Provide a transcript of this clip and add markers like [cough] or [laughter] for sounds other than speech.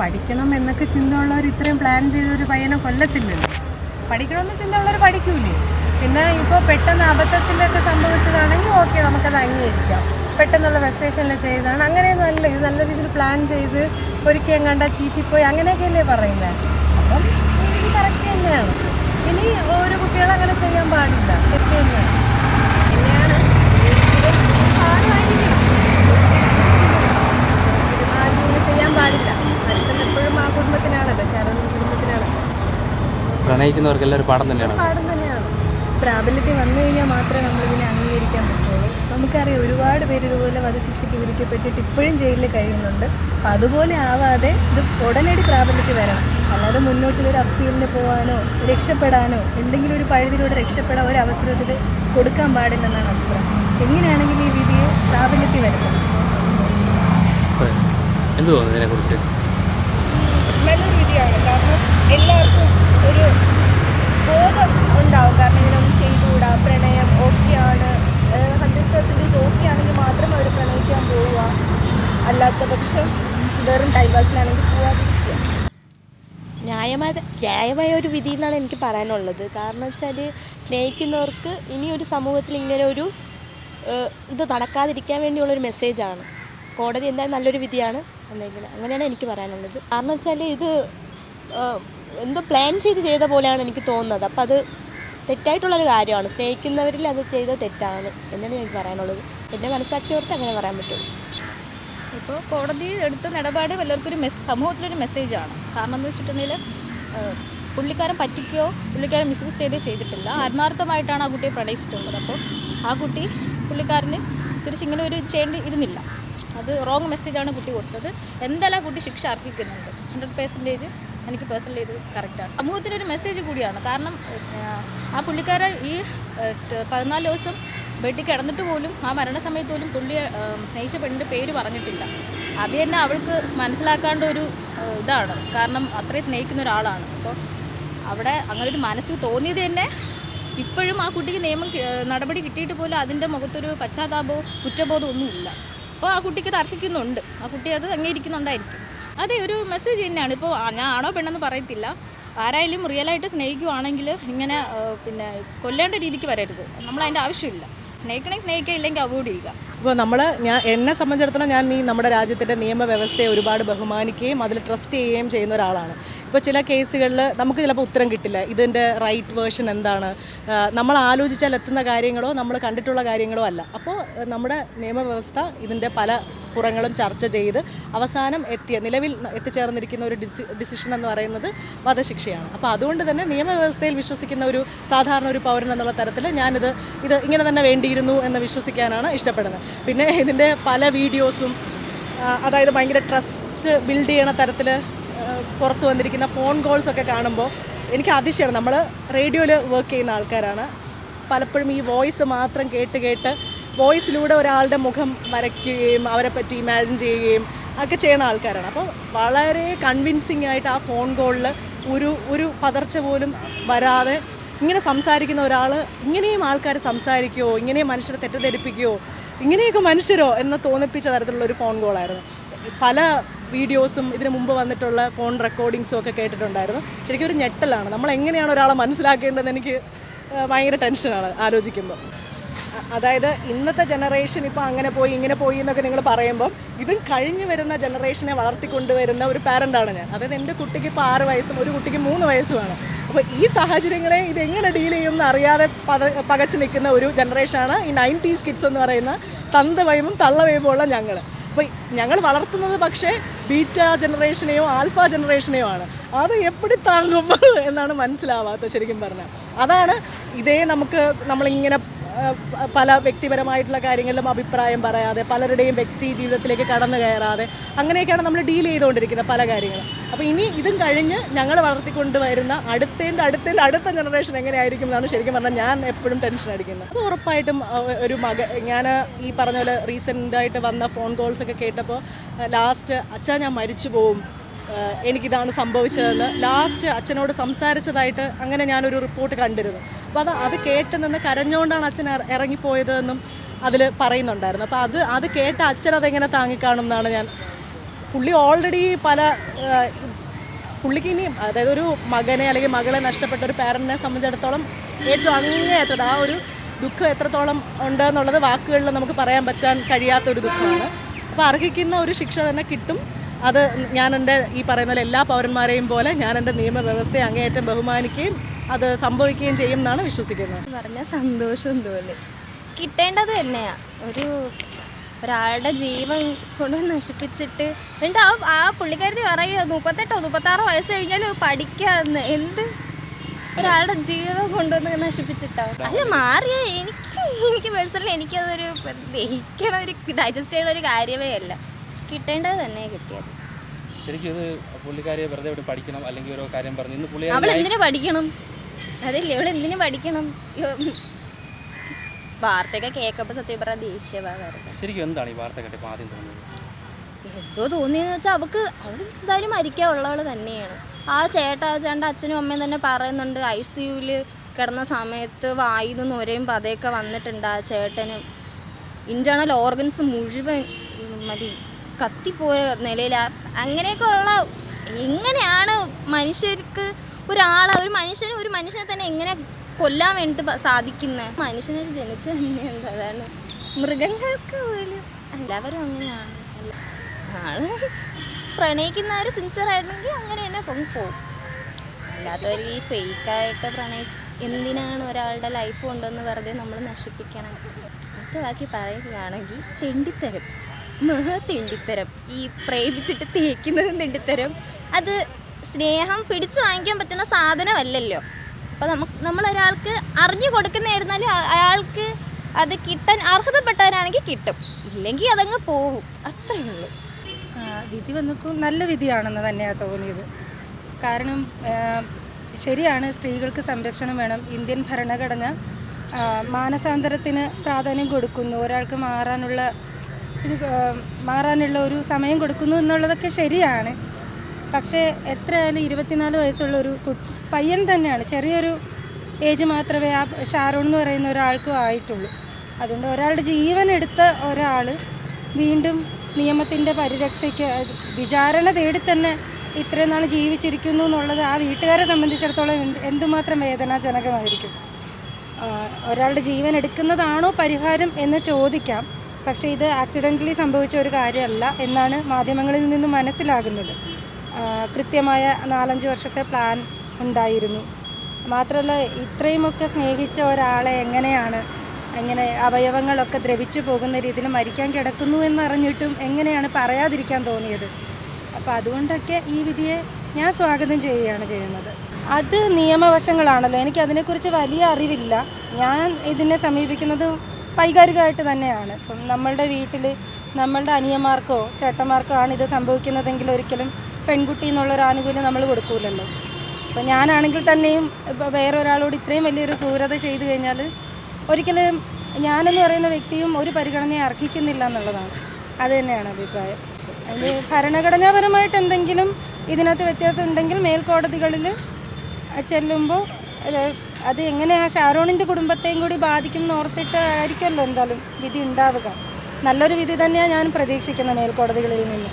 പഠിക്കണം എന്നൊക്കെ ചിന്ത ഉള്ളവർ ഇത്രയും പ്ലാൻ ചെയ്ത ഒരു പയ്യനെ കൊല്ലത്തില്ലല്ലോ. പഠിക്കണമെന്ന് ചിന്ത ഉള്ളവർ പഠിക്കൂലേ? പിന്നെ ഇപ്പോൾ പെട്ടെന്ന് അബദ്ധത്തിലൊക്കെ സംഭവിച്ചതാണെങ്കിൽ ഓക്കെ നമുക്കത് അംഗീകരിക്കാം. പെട്ടെന്നുള്ള ഫ്രസ്ട്രേഷനിൽ ചെയ്തതാണ്. അങ്ങനെ നല്ല ഇത് നല്ല രീതിയിൽ പ്ലാൻ ചെയ്ത് ഒരിക്കലും കണ്ട ചീറ്റിപ്പോയി. അങ്ങനെയൊക്കെയല്ലേ പറയുന്നത് അപ്പം ഇത് കറക്റ്റ് തന്നെയാണ്. ഇനി ഓരോ കുട്ടികൾ അങ്ങനെ ചെയ്യാൻ പാടില്ല. തെറ്റ് തന്നെയാണ്. തന്നെയാണ് ആരുമായിരിക്കണം ആരും ഇങ്ങനെ ചെയ്യാൻ പാടില്ല. അടുത്തത് എപ്പോഴും ആ കുടുംബത്തിനാണല്ലോ ശരണ കുടുംബത്തിനാണ് പ്രണയിക്കുന്നവർക്കെല്ലാം ഒരു പാഠം തന്നെയാണ്. പാഠം തന്നെയാണ്. പ്രാബല്യത്തിൽ വന്നു കഴിഞ്ഞാൽ മാത്രമേ നമ്മളിതിനെ അംഗീകരിക്കാൻ പറ്റുള്ളൂ. നമുക്കറിയാം ഒരുപാട് പേര് ഇതുപോലെ വധശിക്ഷയ്ക്ക് വിധിക്കപ്പെട്ടിട്ട് ഇപ്പോഴും ജയിലിൽ കഴിയുന്നുണ്ട്. അപ്പം അതുപോലെ ആവാതെ ഇത് ഉടനടി പ്രാബല്യത്തിൽ വരണം. അല്ലാതെ മുന്നോട്ടിലൊരു അപ്പീലിന് പോകാനോ രക്ഷപ്പെടാനോ എന്തെങ്കിലും ഒരു പഴുതിലൂടെ രക്ഷപ്പെടാൻ ഒരു അവസരത്തിൽ കൊടുക്കാൻ പാടില്ലെന്നാണ് അഭിപ്രായം. എങ്ങനെയാണെങ്കിലും ഈ വിധിയെ പ്രാബല്യത്തിൽ വരുത്തണം എന്ത് തോന്നുന്നു ഇതിനെക്കുറിച്ച്? നല്ലൊരു വിധിയാണ്. കാരണം എല്ലാവർക്കും ഒരു ബോധം ഉണ്ടാവും. കാരണം ഇങ്ങനെയൊന്നും ചെയ്തുകൂടാ? പ്രണയം ഓക്കെയാണ്. ഹൺഡ്രഡ് പെർസെന്റേജ് ഓക്കെ ആണെങ്കിൽ മാത്രം അവർ പ്രണയിക്കാൻ പോവുക. അല്ലാത്ത പക്ഷം വെറും ടൈം പാസിലാണെങ്കിൽ പോവാതിരിക്കുക. ന്യായമായ ന്യായമായ ഒരു വിധി എന്നാണ് എനിക്ക് പറയാനുള്ളത്. കാരണം വെച്ചാൽ സ്നേഹിക്കുന്നവർക്ക് ഇനി ഒരു സമൂഹത്തിൽ ഇങ്ങനെ ഒരു ഇത് നടക്കാതിരിക്കാൻ വേണ്ടിയുള്ളൊരു മെസ്സേജാണ് കോടതി എന്തായാലും നല്ലൊരു വിധിയാണ്. എന്തെങ്കിലും അങ്ങനെയാണ് എനിക്ക് പറയാനുള്ളത്. കാരണം വെച്ചാൽ ഇത് എന്തോ പ്ലാൻ ചെയ്ത് ചെയ്ത പോലെയാണ് എനിക്ക് തോന്നുന്നത്. അപ്പം അത് തെറ്റായിട്ടുള്ളൊരു കാര്യമാണ്. സ്നേഹിക്കുന്നവരിൽ അത് ചെയ്ത തെറ്റാണ് എന്നാണ് എനിക്ക് പറയാനുള്ളത്. എന്നെ മനസ്സാക്കിയവർക്ക് അങ്ങനെ പറയാൻ പറ്റുള്ളൂ. ഇപ്പോൾ കോടതി എടുത്ത നിലപാട് വല്ലവർക്കും ഒരു മെസ് സമൂഹത്തിലൊരു മെസ്സേജാണ് കാരണം എന്ന് വെച്ചിട്ടുണ്ടെങ്കിൽ പുള്ളിക്കാരൻ പറ്റിക്കുകയോ പുള്ളിക്കാരൻ മിസ്യൂസ് ചെയ്തേ ചെയ്തിട്ടില്ല. ആത്മാർത്ഥമായിട്ടാണ് ആ കുട്ടിയെ പ്രണയിച്ചിട്ടുള്ളത്. അപ്പോൾ ആ കുട്ടി പുള്ളിക്കാരന് തിരിച്ചിങ്ങനെ ഒരു ചെയ്യേണ്ടി ഇരുന്നില്ല. അത് റോങ് മെസ്സേജാണ് കുട്ടി കൊടുത്തത്. എന്തെല്ലാം കുട്ടി ശിക്ഷ അർഹിക്കുന്നുണ്ട്? ഹൺഡ്രഡ് പെർസെന്റേജ് എനിക്ക് പേഴ്സണലി ഇത് കറക്റ്റാണ് സമൂഹത്തിനൊരു മെസ്സേജ് കൂടിയാണ്. കാരണം ആ പുള്ളിക്കാരൻ ഈ പതിനാല് ദിവസം ബെഡിൽ കിടന്നിട്ട് പോലും ആ മരണസമയത്ത് പോലും പുള്ളിയെ സ്നേഹിച്ച പെണ്ണിന്റെ പേര് പറഞ്ഞിട്ടില്ല. അത് തന്നെ അവൾക്ക് മനസ്സിലാക്കാണ്ട ഒരു ഇതാണ്. കാരണം അത്രയും സ്നേഹിക്കുന്ന ഒരാളാണ്. അപ്പോൾ അവിടെ അങ്ങനെ ഒരു മനസ്സിൽ തോന്നിയത് തന്നെ ഇപ്പോഴും ആ കുട്ടിക്ക് നിയമം നടപടി കിട്ടിയിട്ട് പോലും അതിന്റെ മുഖത്തൊരു പശ്ചാത്താപമോ കുറ്റബോധമോ ഒന്നുമില്ല അപ്പോൾ ആ കുട്ടിക്ക് തർക്കിക്കുന്നുണ്ട് ആ കുട്ടി അത് അംഗീകരിക്കുന്നുണ്ടായിരിക്കും. അതെ ഒരു മെസ്സേജ് തന്നെയാണ്. ഇപ്പോൾ ഞാൻ ആണോ പെണ്ണെന്ന് പറയത്തില്ല. ആരായാലും റിയലായിട്ട് സ്നേഹിക്കുവാണെങ്കിൽ ഇങ്ങനെ പിന്നെ കൊല്ലേണ്ട രീതിക്ക് വരരുത്. നമ്മൾ അതിന്റെ ആവശ്യമില്ല. സ്നേഹിക്കണമെങ്കിൽ സ്നേഹിക്കുക ഇല്ലെങ്കിൽ അവോയ്ഡ് ചെയ്യുക. അപ്പോൾ നമ്മൾ ഞാൻ എന്നെ സംബന്ധിച്ചിടത്തോളം ഞാൻ ഈ നമ്മുടെ രാജ്യത്തിന്റെ നിയമവ്യവസ്ഥയെ ഒരുപാട് ബഹുമാനിക്കുകയും അതിൽ ട്രസ്റ്റ് ചെയ്യുകയും ചെയ്യുന്ന ഒരാളാണ്. ഇപ്പോൾ ചില കേസുകളിൽ നമുക്ക് ചിലപ്പോൾ ഉത്തരം കിട്ടില്ല. ഇതിന്റെ റൈറ്റ് വേർഷൻ എന്താണ്? നമ്മൾ ആലോചിച്ചാൽ എത്തുന്ന കാര്യങ്ങളോ നമ്മൾ കണ്ടിട്ടുള്ള കാര്യങ്ങളോ അല്ല. അപ്പോൾ നമ്മുടെ നിയമവ്യവസ്ഥ ഇതിന്റെ പല പുറങ്ങളും ചർച്ച ചെയ്ത് അവസാനം എത്തിയ നിലവിൽ എത്തിച്ചേർന്നിരിക്കുന്ന ഒരു ഡിസി ഡിസിഷൻ എന്ന് പറയുന്നത് വധശിക്ഷയാണ്. അപ്പോൾ അതുകൊണ്ട് തന്നെ നിയമവ്യവസ്ഥയിൽ വിശ്വസിക്കുന്ന ഒരു സാധാരണ ഒരു പൗരൻ എന്നുള്ള തരത്തിൽ ഞാനിത് ഇത് ഇങ്ങനെ തന്നെ വേണ്ടിയിരുന്നു എന്ന് വിശ്വസിക്കാനാണ് ഇഷ്ടപ്പെടുന്നത്. പിന്നെ ഇതിന്റെ പല വീഡിയോസും അതായത് ഭയങ്കര ട്രസ്റ്റ് ബിൽഡ് ചെയ്യണ തരത്തിൽ പുറത്ത് വന്നിരിക്കുന്ന ഫോൺ കോൾസ് ഒക്കെ കാണുമ്പോൾ എനിക്ക് അതിശയാണ് നമ്മൾ റേഡിയോയിൽ വർക്ക് ചെയ്യുന്ന ആൾക്കാരാണ്. പലപ്പോഴും ഈ വോയിസ് മാത്രം കേട്ട് കേട്ട് വോയിസിലൂടെ ഒരാളുടെ മുഖം വരയ്ക്കുകയും അവരെ പറ്റി ഇമാജിൻ ചെയ്യുകയും ഒക്കെ ചെയ്യുന്ന ആൾക്കാരാണ്. അപ്പോൾ വളരെ കൺവിൻസിങ് ആയിട്ട് ആ ഫോൺ കോളിൽ ഒരു ഒരു പതർച്ച പോലും വരാതെ ഇങ്ങനെ സംസാരിക്കുന്ന ഒരാൾ ഇങ്ങനെയും ആൾക്കാർ സംസാരിക്കുമോ ഇങ്ങനെയും മനുഷ്യരെ തെറ്റിദ്ധരിപ്പിക്കുമോ ഇങ്ങനെയൊക്കെ മനുഷ്യരോ എന്ന് തോന്നിപ്പിച്ച തരത്തിലുള്ള ഒരു ഫോൺ കോളായിരുന്നു പല വീഡിയോസും ഇതിനു മുമ്പ് വന്നിട്ടുള്ള ഫോൺ റെക്കോർഡിങ്സും ഒക്കെ കേട്ടിട്ടുണ്ടായിരുന്നു. ശരിക്കും ഒരു ഞെട്ടലാണ്. നമ്മൾ എങ്ങനെയാണ് ഒരാളെ മനസ്സിലാക്കേണ്ടതെന്ന് എനിക്ക് ഭയങ്കര ടെൻഷനാണ് ആലോചിക്കുമ്പോൾ അതായത് ഇന്നത്തെ ജനറേഷൻ ഇപ്പോൾ അങ്ങനെ പോയി ഇങ്ങനെ പോയി എന്നൊക്കെ നിങ്ങൾ പറയുമ്പോൾ ഇതും കഴിഞ്ഞു വരുന്ന ജനറേഷനെ വളർത്തിക്കൊണ്ടുവരുന്ന ഒരു പാരന്റാണ് ഞാൻ. അതായത് എന്റെ കുട്ടിക്ക് ഇപ്പോൾ ആറ് വയസ്സും ഒരു കുട്ടിക്ക് മൂന്ന് വയസ്സുമാണ് അപ്പോൾ ഈ സാഹചര്യങ്ങളെ ഇത് എങ്ങനെ ഡീൽ ചെയ്യുമെന്ന് അറിയാതെ പത പകച്ചു നിൽക്കുന്ന ഒരു ജനറേഷനാണ് ഈ നയന്റീസ് കിഡ്സ് എന്ന് പറയുന്ന തന്തവയവും തള്ളവയവും ഉള്ള ഞങ്ങൾ അപ്പോൾ ഞങ്ങൾ വളർത്തുന്നത് പക്ഷേ ബീറ്റ ജനറേഷനെയോ ആൽഫ ജനറേഷനെയോ ആണ്. അത് എപ്പോഴും താങ്ങും [laughs] എന്നാണ് മനസ്സിലാവാത്തത് ശരിക്കും പറഞ്ഞാൽ. അതാണ് ഇതേ നമുക്ക് നമ്മളിങ്ങനെ പല വ്യക്തിപരമായിട്ടുള്ള കാര്യങ്ങളിലും അഭിപ്രായം പറയാതെ പലരുടെയും വ്യക്തി ജീവിതത്തിലേക്ക് കടന്നു കയറാതെ അങ്ങനെയൊക്കെയാണ് നമ്മൾ ഡീൽ ചെയ്തുകൊണ്ടിരിക്കുന്നത് പല കാര്യങ്ങളും. അപ്പോൾ ഇനി ഇതും കഴിഞ്ഞ് ഞങ്ങൾ വളർത്തിക്കൊണ്ട് വരുന്ന അടുത്തേന്റെ അടുത്തേന്റെ അടുത്ത ജനറേഷൻ എങ്ങനെയായിരിക്കും എന്നാണ് ശരിക്കും പറഞ്ഞാൽ ഞാൻ എപ്പോഴും ടെൻഷൻ അടിക്കുന്നത്. അത് ഉറപ്പായിട്ടും ഒരു മക ഞാൻ ഈ പറഞ്ഞ പോലെ റീസെന്റായിട്ട് വന്ന ഫോൺ കോൾസ് ഒക്കെ കേട്ടപ്പോൾ ലാസ്റ്റ് അച്ഛാ ഞാൻ മരിച്ചു പോവും എനിക്കിതാണ് സംഭവിച്ചതെന്ന് ലാസ്റ്റ് അച്ഛനോട് സംസാരിച്ചതായിട്ട് അങ്ങനെ ഞാനൊരു റിപ്പോർട്ട് കണ്ടിരുന്നു. അപ്പോൾ അത് അത് കേട്ട് നിന്ന് കരഞ്ഞുകൊണ്ടാണ് അച്ഛൻ ഇറ- ഇറങ്ങിപ്പോയതെന്നും അതിൽ പറയുന്നുണ്ടായിരുന്നു. അപ്പോൾ അത് അത് കേട്ട അച്ഛൻ അതെങ്ങനെ താങ്ങിക്കാണും എന്നാണ് ഞാൻ പുള്ളി ഓൾറെഡി പല പുള്ളിക്ക് ഇനിയും അതായത് ഒരു മകനെ അല്ലെങ്കിൽ മകളെ നഷ്ടപ്പെട്ട ഒരു പാരന്റിനെ സംബന്ധിച്ചിടത്തോളം ഏറ്റവും അങ്ങേയറ്റത് ആ ഒരു ദുഃഖം എത്രത്തോളം ഉണ്ട് എന്നുള്ളത് വാക്കുകളിൽ നമുക്ക് പറയാൻ പറ്റാൻ കഴിയാത്ത ഒരു ദുഃഖമാണ്. അപ്പോൾ അർഹിക്കുന്ന ഒരു ശിക്ഷ തന്നെ കിട്ടും. അത് ഞാൻ എന്റെ ഈ പറയുന്ന എല്ലാ പൗരന്മാരെയും പോലെ ഞാൻ എന്റെ നിയമവ്യവസ്ഥയെ അങ്ങേയറ്റം ബഹുമാനിക്കുകയും അത് സംഭവിക്കുകയും ചെയ്യും എന്നാണ് വിശ്വസിക്കുന്നത്. പറഞ്ഞ സന്തോഷം തോന്നി. കിട്ടേണ്ടത് തന്നെയാ. ഒരു ഒരാളുടെ ജീവൻ കൊണ്ട് നശിപ്പിച്ചിട്ട് എന്നിട്ട് ആ ആ പുള്ളിക്കാരി പറയുക മുപ്പത്തെട്ടോ മുപ്പത്താറോ വയസ്സ് കഴിഞ്ഞാൽ പഠിക്കാന്ന്. എന്ത്? ഒരാളുടെ ജീവൻ കൊണ്ടുവന്ന് നശിപ്പിച്ചിട്ടോ. അല്ല മാറിയ എനിക്ക് എനിക്ക് പേഴ്സണലി എനിക്കതൊരു ദഹിക്കണ ഒരു ഡൈജസ്റ്റ് ചെയ്യണ ഒരു കാര്യമേ അല്ല. കിട്ടേണ്ടത് തന്നെ കിട്ടിയത്. ശരിക്കും ഇത് പുള്ളിക്കാരിയെ വെറുതെ ഇവിടെ പഠിക്കണം അല്ലെങ്കിൽ ഓരോ കാര്യം പറഞ്ഞു. ഇന്ന് അവൾ എന്തിനു പഠിക്കണം? അതല്ലേ ഇവൾ എന്തിനു പഠിക്കണം. വാർത്തയൊക്കെ കേൾക്കുമ്പോൾ സത്യം പറഞ്ഞാൽ ദേഷ്യമാണ് ശരിക്കും എന്താണ് ഈ വാർത്ത കേട്ടപ്പോൾ ആദ്യം തോന്നിയത്? എന്തോ തോന്നിയെന്ന് വെച്ചാൽ അവൾക്ക് അവൾ എന്തായാലും മരിക്കാനുള്ളവൾ തന്നെയാണ്. ആ ചേട്ടാ ചേട്ടന്റെ അച്ഛനും അമ്മയും തന്നെ പറയുന്നുണ്ട് ഐ സി യുവിൽ കിടന്ന സമയത്ത് വായിൽ നിന്ന് ഒരേയും പതയൊക്കെ വന്നിട്ടുണ്ട് ആ ചേട്ടന്. ഇന്റേർണൽ ഓർഗൻസ് മുഴുവൻ മതി കത്തിപ്പോയ നിലയിൽ അങ്ങനെയൊക്കെ ഉള്ള എങ്ങനെയാണ് മനുഷ്യർക്ക് ഒരാളെ ഒരു മനുഷ്യന് ഒരു മനുഷ്യനെ തന്നെ എങ്ങനെ കൊല്ലാൻ വേണ്ടിയിട്ട് സാധിക്കുന്ന? മനുഷ്യനെ ജനിച്ചു തന്നെ എന്താ അതാണ് മൃഗങ്ങൾക്ക് പോലും എല്ലാവരും അങ്ങനെയാണ്. ആൾ പ്രണയിക്കുന്നവർ സിൻസിയർ ആയിരുന്നെങ്കിൽ അങ്ങനെ തന്നെ പോകും അല്ലാത്തവർ ഈ ഫേക്കായിട്ട് പ്രണയി എന്തിനാണ് ഒരാളുടെ ലൈഫ് കൊണ്ടുവന്ന് വെറുതെ നമ്മൾ നശിപ്പിക്കണം? ഒറ്റ ബാക്കി പറയുകയാണെങ്കിൽ തെണ്ടിത്തരം. മഹാ തെണ്ടിത്തരം ഈ പ്രേമിച്ചിട്ട് തേക്കുന്നതും തെണ്ടിത്തരം. അത് സ്നേഹം പിടിച്ചു വാങ്ങിക്കാൻ പറ്റുന്ന സാധനമല്ലല്ലോ. അപ്പോൾ നമുക്ക് നമ്മളൊരാൾക്ക് അറിഞ്ഞു കൊടുക്കുന്നതായിരുന്നാലും അയാൾക്ക് അത് കിട്ടാൻ അർഹതപ്പെട്ടവരാണെങ്കിൽ കിട്ടും. ഇല്ലെങ്കിൽ അതങ്ങ് പോകും. അത്രയേ ഉള്ളൂ. വിധി വന്നപ്പോൾ നല്ല വിധിയാണെന്ന് തന്നെയാണ് തോന്നിയത്. കാരണം ശരിയാണ് സ്ത്രീകൾക്ക് സംരക്ഷണം വേണം. ഇന്ത്യൻ ഭരണഘടന മാനസാന്തരത്തിന് പ്രാധാന്യം കൊടുക്കുന്നു. ഒരാൾക്ക് മാറാനുള്ള മാറാനുള്ള ഒരു സമയം കൊടുക്കുന്നു എന്നുള്ളതൊക്കെ ശരിയാണ്. പക്ഷേ എത്രയായാലും ഇരുപത്തിനാല് വയസ്സുള്ള ഒരു പയ്യൻ തന്നെയാണ്. ചെറിയൊരു ഏജ് മാത്രമേ ആ ഷാരോൺ എന്ന് പറയുന്ന ഒരാൾക്കും ആയിട്ടുള്ളൂ. അതുകൊണ്ട് ഒരാളുടെ ജീവൻ എടുത്ത ഒരാൾ വീണ്ടും നിയമത്തിന്റെ പരിരക്ഷയ്ക്ക് വിചാരണ തേടി തന്നെ ഇത്രയും നാൾ ജീവിച്ചിരിക്കുന്നു എന്നുള്ളത് ആ വീട്ടുകാരെ സംബന്ധിച്ചിടത്തോളം എന്ത് എന്തുമാത്രം വേദനാജനകമായിരിക്കും. ഒരാളുടെ ജീവൻ എടുക്കുന്നതാണോ പരിഹാരം എന്ന് ചോദിക്കാം. പക്ഷേ ഇത് ആക്സിഡന്റലി സംഭവിച്ച ഒരു കാര്യമല്ല എന്നാണ് മാധ്യമങ്ങളിൽ നിന്നും മനസ്സിലാകുന്നത്. കൃത്യമായ നാലഞ്ച് വർഷത്തെ പ്ലാൻ ഉണ്ടായിരുന്നു. മാത്രമല്ല ഇത്രയുമൊക്കെ സ്നേഹിച്ച ഒരാളെ എങ്ങനെയാണ് എങ്ങനെ അവയവങ്ങളൊക്കെ ദ്രവിച്ചു പോകുന്ന രീതിയിൽ മരിക്കാൻ കിടക്കുന്നു എന്നറിഞ്ഞിട്ടും എങ്ങനെയാണ് പറയാതിരിക്കാൻ തോന്നിയത്? അപ്പോൾ അതുകൊണ്ടൊക്കെ ഈ വിധിയെ ഞാൻ സ്വാഗതം ചെയ്യുകയാണ് ചെയ്യുന്നത്. അത് നിയമവശങ്ങളാണല്ലോ. എനിക്ക് അതിനെക്കുറിച്ച് വലിയ അറിവില്ല. ഞാൻ ഇതിനെ സമീപിക്കുന്നത് വൈകാരികമായിട്ട് തന്നെയാണ്. ഇപ്പം നമ്മളുടെ വീട്ടിൽ നമ്മളുടെ അനിയന്മാർക്കോ ചേട്ടന്മാർക്കോ ആണ് ഇത് സംഭവിക്കുന്നതെങ്കിൽ ഒരിക്കലും പെൺകുട്ടി എന്നുള്ളൊരു ആനുകൂല്യം നമ്മൾ കൊടുക്കൂലല്ലോ. അപ്പോൾ ഞാനാണെങ്കിൽ തന്നെയും ഇപ്പോൾ വേറെ ഒരാളോട് ഇത്രയും വലിയൊരു ക്രൂരത ചെയ്തു കഴിഞ്ഞാൽ ഒരിക്കലും ഞാനെന്ന് പറയുന്ന വ്യക്തിയും ഒരു പരിഗണനയെ അർഹിക്കുന്നില്ല എന്നുള്ളതാണ്. അത് തന്നെയാണ് അഭിപ്രായം. അതിന് ഭരണഘടനാപരമായിട്ട് എന്തെങ്കിലും ഇതിനകത്ത് വ്യത്യാസം ഉണ്ടെങ്കിൽ മേൽക്കോടതികളിൽ ചെല്ലുമ്പോൾ അത് എങ്ങനെയാണ് ഷാരോണിന്റെ കുടുംബത്തെയും കൂടി ബാധിക്കും എന്ന് ഓർത്തിട്ട് ആയിരിക്കുമല്ലോ എന്തായാലും വിധി ഉണ്ടാവുക. നല്ലൊരു വിധി തന്നെയാണ് ഞാൻ പ്രതീക്ഷിക്കുന്നത് മേൽക്കോടതികളിൽ നിന്ന്.